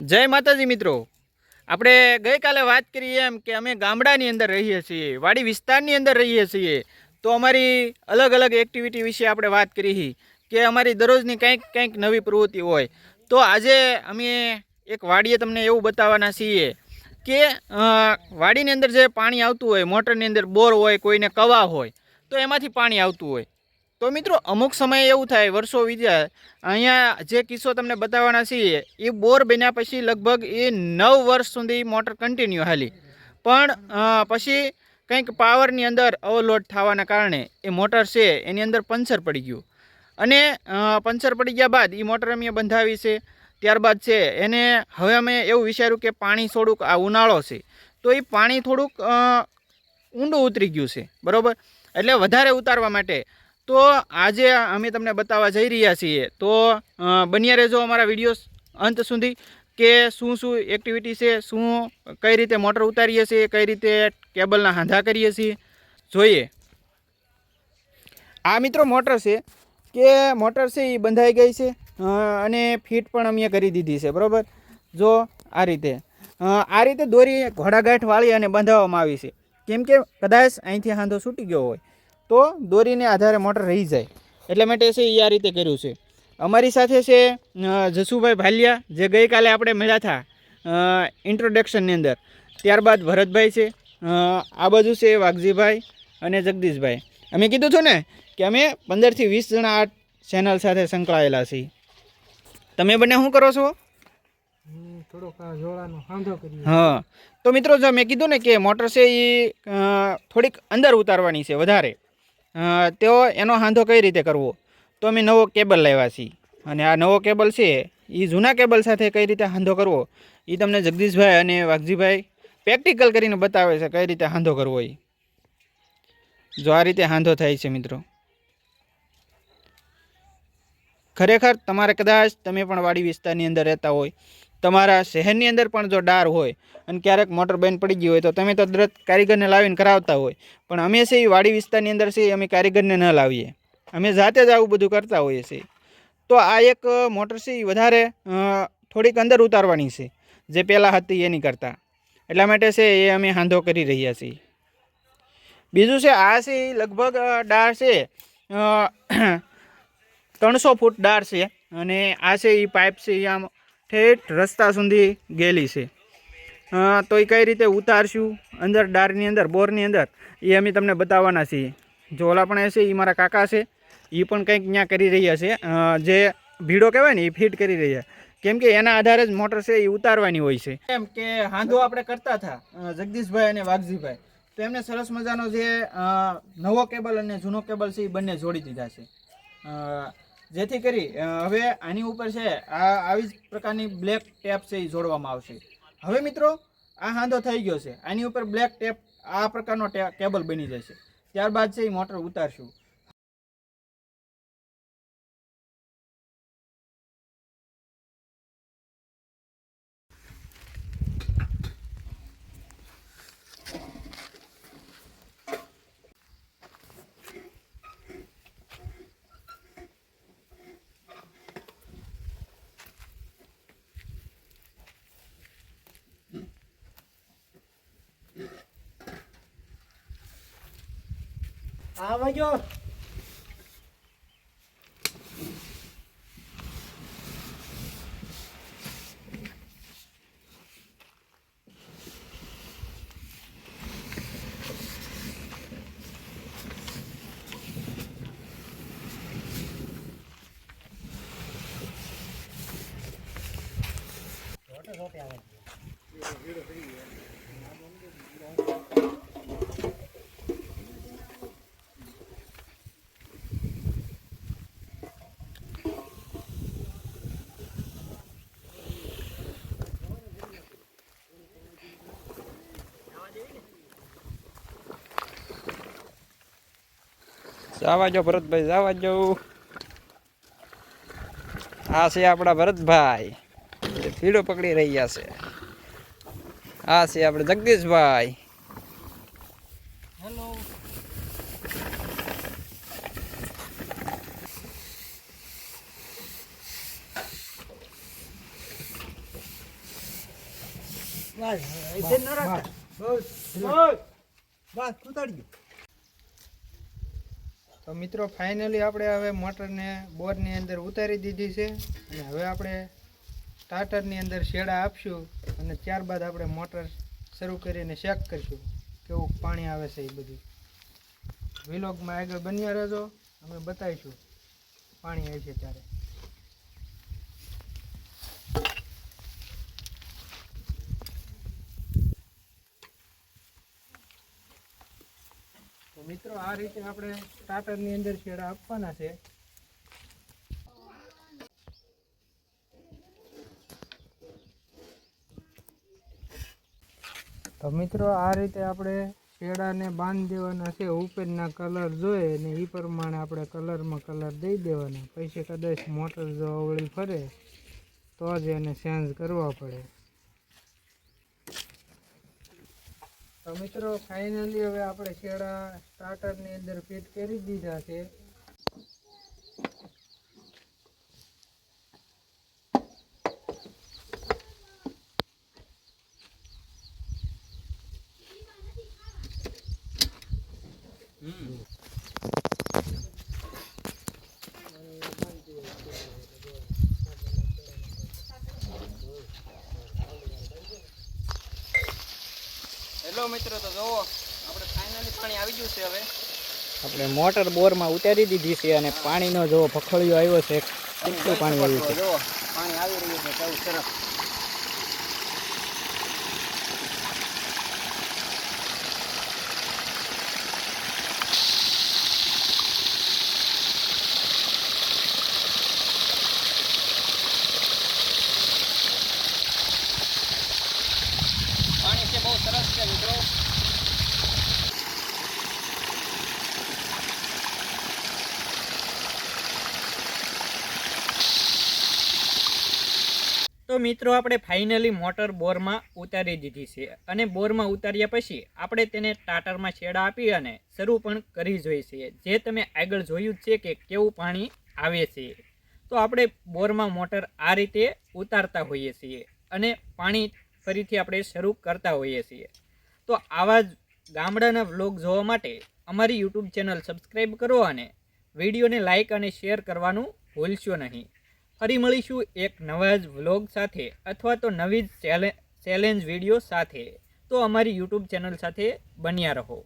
જય માતાજી મિત્રો. આપણે ગઈકાલે વાત કરી એમ કે અમે ગામડાની અંદર રહીએ છીએ, વાડી વિસ્તારની અંદર રહીએ છીએ. તો અમારી અલગ અલગ એક્ટિવિટી વિશે આપણે વાત કરી કે અમારી દરરોજની કંઈક કંઈક નવી પ્રવૃત્તિ હોય. તો આજે અમે એક વાડીએ તમને એવું બતાવવાના છીએ કે વાડીની અંદર જે પાણી આવતું હોય, મોટરની અંદર બોર હોય, કોઈને કવા હોય, તો એમાંથી પાણી આવતું હોય. તો મિત્રો, અમુક સમયે એવું થાય, વર્ષો વીત્યા, અહીંયા જે કિસ્સો તમને બતાવવાના છીએ એ બોર બન્યા પછી લગભગ એ નવ વર્ષ સુધી મોટર કન્ટિન્યુ હાલી. પણ પછી કંઈક પાવરની અંદર ઓવરલોડ થવાના કારણે એ મોટર છે, એની અંદર પંચર પડી ગયું. અને પંચર પડી ગયા બાદ એ મોટર અમે બંધાવી છે, ત્યારબાદ છે, એને હવે અમે એવું વિચાર્યું કે પાણી થોડુંક આ ઉનાળો છે. તો એ પાણી થોડુંક ઊંડું ઉતરી ગયું છે, બરાબર? એટલે વધારે ઉતારવા માટે તો આજે અમે તમને બતાવવા જઈ રહ્યા છીએ. તો બન્યા રહેજો અમારા વીડિયો અંત સુધી કે શું શું એક્ટિવિટી છે, શું કઈ રીતે મોટર ઉતારીએ છીએ, કઈ રીતે કેબલના હાંધા કરીએ છીએ. જોઈએ. આ મિત્રો મોટર છે કે મોટર છે એ બંધાઈ ગઈ છે અને ફીટ પણ અમે કરી દીધી છે, બરાબર? જો, આ રીતે. આ રીતે દોરી ઘોડાગાંઠ વાળી અને બંધાવવામાં આવી છે. કેમ કે કદાચ અહીંથી હાંધો છૂટી ગયો હોય. તો દોરીને આધારે મોટર રહી જાય. એટલા માટે છે એ આ રીતે કર્યું છે. અમારી સાથે છે જસુભાઈ ભાલિયા જે ગઈકાલે આપણે મળ્યા હતા ઇન્ટ્રોડક્શનની અંદર. ત્યારબાદ ભરતભાઈ છે આ બાજુ છે વાઘજીભાઈ અને જગદીશભાઈ. અમે કીધું છું ને કે અમે પંદરથી વીસ જણા આ ચેનલ સાથે સંકળાયેલા છીએ. તમે બંને શું કરો છો? હા તો મિત્રો જો મેં કીધું ને કે મોટર છે એ થોડીક અંદર ઉતારવાની છે વધારે. તો એનો હાંધો કઈ રીતે કરવો? તો અમે નવો કેબલ લાવ્યા છીએ. અને આ નવો કેબલ છે એ જૂના કેબલ સાથે કઈ રીતે હાંધો કરવો? એ તમને જગદીશભાઈ અને વાઘજીભાઈ પ્રેક્ટિકલ કરીને બતાવે છે કઈ રીતે હાંધો કરવો એ જો આ રીતે હાંધો થાય છે મિત્રો. ખરેખર તમારે કદાચ તમે પણ વાડી વિસ્તારની અંદર રહેતા હોય તમારા શહેરની અંદર પણ જો ડાર હોય અને ક્યારેક મોટર બેન પડી ગઈ હોય તો તમે તો તરત કારીગરને લાવીને કરાવતા હોય. પણ અમે છે એ વાડી વિસ્તારની અંદર છે અમે કારીગરને ન લાવીએ. અમે જાતે જ આવું બધું કરતા હોઈએ છીએ. તો આ એક મોટર છે એ વધારે થોડીક અંદર ઉતારવાની છે. જે પહેલાં હતી એની કરતાં. એટલા માટે છે એ અમે હાંધો કરી રહ્યા છીએ. બીજું છે આ છે એ લગભગ ડાર છે ત્રણસો ફૂટ ડાળ છે અને આ છે એ પાઇપ છે એ આમ ઠેઠ રસ્તા સુધી ગયેલી છે. તો એ કઈ રીતે ઉતારશું? અંદર ડારની અંદર, બોરની અંદર? એ અમે તમને બતાવવાના છીએ. જો ઓલા પણ હશે એ મારા કાકા છે. એ પણ કંઈક ત્યાં કરી રહ્યા છે. જે ભીડો કહેવાય ને એ ફિટ કરી રહ્યા. કેમ કે એના આધારે જ મોટર છે એ ઉતારવાની હોય છે. એમ કે હાંધો આપણે કરતા હતા જગદીશભાઈ અને વાઘજીભાઈ. તો એમને સરસ મજાનો જે નવો કેબલ અને જૂનો કેબલ છે એ બંને જોડી દીધા છે. જેથી કરી હવે આની ઉપર છે, આ આવી જ પ્રકારની બ્લેક ટેપ છે એ જોડવામાં આવશે. હવે મિત્રો, આ હાંધો થઈ ગયો છે. આની ઉપર બ્લેક ટેપ આ પ્રકારનો કેબલ બની જશે. ત્યારબાદ છે એ મોટર ઉતારશું. આવજો જવા જો ભરતભાઈ જવા જો આ છે આપણા ભરતભાઈ. ફીડો પકડી રહ્યા છે. આ છે આપણે જગદીશભાઈ. હેલો. બસ બસ. બસ ઉતારી ઉતાડી તો મિત્રો ફાઇનલી આપણે હવે મોટરને, બોરની અંદર ઉતારી દીધી છે. અને હવે આપણે સ્ટાર્ટરની અંદર શેડા આપશું અને ત્યારબાદ આપણે મોટર શરૂ કરીને શેક કરીશું કેવું પાણી આવે છે એ બધું. વિલોગમાં આગળ બન્યા રહેજો. અમે બતાવીશું પાણી આવે છે ત્યારે. મિત્રો, આ રીતે આપણે સ્ટાર્ટરની અંદર શેડા આપવાના છે. તો મિત્રો, આ રીતે આપણે શેડાને બાંધી દેવાના છે. ઉપરના કલર જોઈએ અને એ પ્રમાણે આપણે કલરમાં કલર દઈ દેવાના. પછી કદાચ મોટર જો અવળી ફરે, તો જ એને ચેન્જ કરવા પડે. તો મિત્રો ફાઇનલી હવે આપણે શેડા સ્ટાર્ટરની અંદર ફિટ કરી દીધા છે. હેલો મિત્રો તો જોવો આપણે ફાઇનલી પાણી આવી ગયું છે હવે. આપણે મોટર બોરમાં ઉતારી દીધી છે અને પાણીનો જો ભખળિયો આવ્યો છે કેટલું પાણી આવ્યું છે. પાણી આવી રહ્યું છે કેવું સરસ પાણી છે મિત્રો તો મિત્રો, આપણે ફાઇનલી મોટર બોરમાં ઉતારી દીધી છે અને બોરમાં ઉતાર્યા પછી આપણે તેને ટાટરમાં છેડા આપી અને શરૂ પણ કરી જોઈએ છીએ. જે તમે આગળ જોયું જ છે કે કેવું પાણી આવે છે. તો આપણે બોરમાં મોટર આ રીતે ઉતારતા હોઈએ છીએ અને પાણી ફરીથી આપણે શરૂ કરતા હોઈએ છીએ. તો આવા જ ગામડાના વ્લોગ જોવા માટે અમારી યુટ્યુબ ચેનલ સબસ્ક્રાઈબ કરો અને વિડીયોને લાઇક અને શેર કરવાનું ભૂલશો નહીં. ફરી મળીશું એક નવા જ વ્લોગ સાથે અથવા તો નવી જ ચેલે, ચેલેન્જ વીડિયો સાથે. તો અમારી યુટ્યુબ ચેનલ સાથે બન્યા રહો.